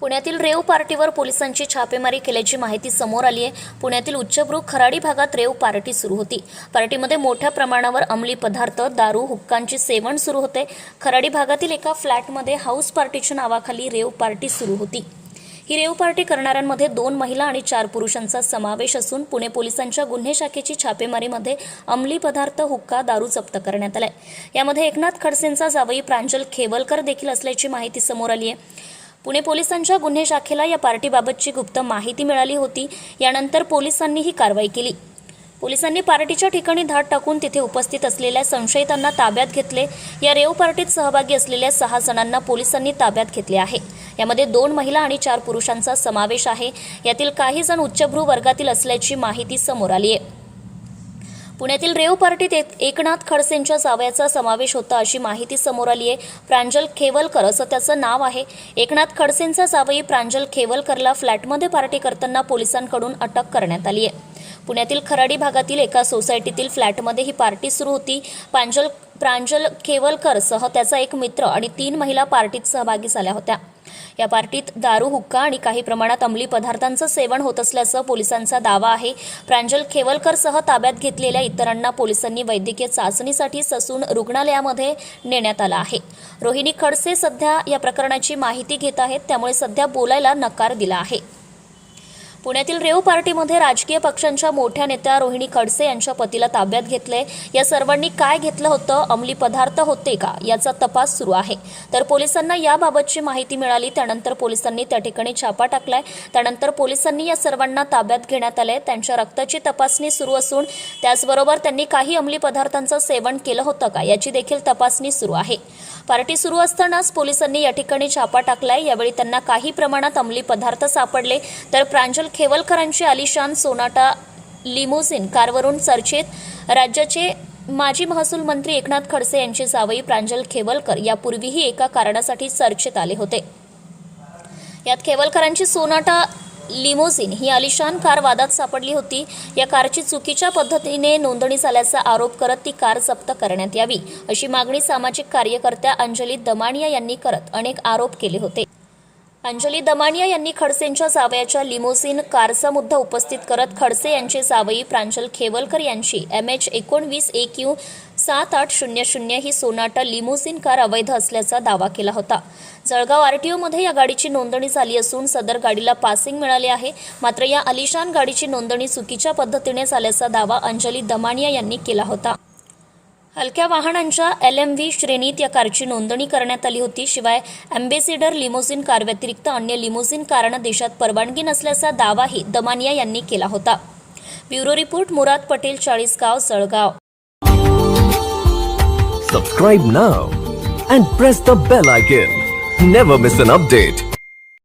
पुण्यातील रेव पार्टीवर पोलिसांची छापेमारी केल्याची माहिती समोर आली आहे. पुण्यातील उच्चभ्रू खराडी भागात रेव पार्टी सुरू होती. पार्टीमध्ये मोठ्या प्रमाणावर अंमली पदार्थ दारू हुक्कांचे सेवन सुरू होते. खराडी भागातील एका फ्लॅटमध्ये हाऊस पार्टीच्या नावाखाली रेव पार्टी सुरू होती. ही रेव पार्टी करणाऱ्यांमध्ये दोन महिला आणि चार पुरुषांचा समावेश असून पुणे पोलिसांच्या गुन्हे शाखेची छापेमारीमध्ये अंमली पदार्थ हुक्का दारू जप्त करण्यात आलाय. यामध्ये एकनाथ खडसेंचा जावई प्रांजल खेवलकर देखील असल्याची माहिती समोर आली आहे पुणे पोलिसांच्या गुन्हे शाखेला या पार्टीबाबतची गुप्त माहिती मिळाली होती. यानंतर पोलिसांनी ही कारवाई केली. पोलिसांनी पार्टीच्या ठिकाणी धाड टाकून तिथे उपस्थित असलेल्या संशयितांना ताब्यात घेतले. या रेव पार्टीत सहभागी असलेल्या सहा जणांना पोलिसांनी ताब्यात घेतले आहे. यामध्ये दोन महिला आणि चार पुरुषांचा समावेश आहे. यातील काही जण उच्चभ्रू वर्गातील असल्याची माहिती समोर आली आहे. पुण्यातील रेव पार्टीत एकनाथ खडसेंच्या जावयाचा समावेश होता अशी माहिती समोर आली आहे. प्रांजल खेवलकर असं त्याचं नाव आहे. एकनाथ खडसेंचा जावई प्रांजल खेवलकरला फ्लॅटमध्ये पार्टी करताना पोलिसांकडून अटक करण्यात आली आहे. पुण्यातील खराडी भागातील एका सोसायटीतील फ्लॅटमध्ये ही पार्टी सुरू होती. प्रांजल प्रांजल खेवलकर सह त्याचा एक मित्र आणि तीन महिला पार्टीत सहभागी झाल्या होत्या. या पार्टीत दारू हुक्का आणि काही प्रमाणात अंमली पदार्थांचं सेवन होत असल्याचं पोलिसांचा दावा आहे. प्रांजल खेवलकरसह ताब्यात घेतलेल्या इतरांना पोलिसांनी वैद्यकीय चाचणीसाठी ससून रुग्णालयामध्ये नेण्यात आलं आहे. रोहिणी खडसे सध्या या प्रकरणाची माहिती घेत आहेत त्यामुळे सध्या बोलायला नकार दिला आहे. पुण्यातील रेव पार्टीमध्ये राजकीय पक्षांच्या मोठ्या नेत्या रोहिणी खडसे यांच्या पतीला ताब्यात घेतले. या सर्वांनी काय घेतलं होतं? अंमली पदार्थ होते का? याचा तपास सुरू आहे. तर पोलिसांना याबाबतची माहिती मिळाली. त्यानंतर पोलिसांनी त्या ठिकाणी छापा टाकलाय. त्यानंतर पोलिसांनी या सर्वांना ताब्यात घेण्यात आले त्यांच्या रक्ताची तपासणी सुरू असून त्याचबरोबर त्यांनी काही अंमली पदार्थांचं सेवन केलं होतं का? याची देखील तपासणी सुरू आहे. पार्टी सुरू असतानाच पोलिसांनी या ठिकाणी छापा टाकलाय. यावेळी त्यांना काही प्रमाणात अंमली पदार्थ सापडले. तर प्रांजल खेवलकरांची आलिशान सोनाटा लिमोसिन कारवरून चर्चेत. राज्याचे माजी महसूल मंत्री एकनाथ खडसे यांचे जावई प्रांजल खेवलकर यापूर्वीही एका कारणासाठी चर्चेत आले होते. यात खेवलकरांची सोनाटा लिमोसिन ही आलिशान कार वादात सापडली होती. या कारची चुकीच्या पद्धतीने नोंदणी झाल्याचा आरोप करत ती कार जप्त करण्यात यावी अशी मागणी सामाजिक कार्यकर्त्या अंजली दमानिया यांनी करत अनेक आरोप केले होते. अंजली दमानिया यांनी खडसेंच्या जावयाच्या लिमोसिन कारचा मुद्दा उपस्थित करत खडसे यांचे जावई प्रांजल खेवलकर यांची एम एच एकोणवीस ए क्यू सात आठ शून्य शून्य ही सोनाटा लिमोसिन कार अवैध असल्याचा दावा केला होता. जळगाव आरटीओमध्ये या गाडीची नोंदणी झाली असून सदर गाडीला पासिंग मिळाले आहे. मात्र या अलिशान गाडीची नोंदणी चुकीच्या पद्धतीने झाल्याचा दावा अंजली दमानिया यांनी केला होता. हलक्या वाहनांच्या एल एम व्ही श्रेणीत या कारची नोंदणी करण्यात आली होती. शिवाय अँबेसिडर लिमोसिन कार व्यतिरिक्त अन्य लिमोसिन कारनं देशात परवानगी नसल्याचा दावाही दमानिया यांनी केला होता. Bureau report Murad Patel Chalisgaon Jalgaon. Subscribe now and press the bell icon never miss an update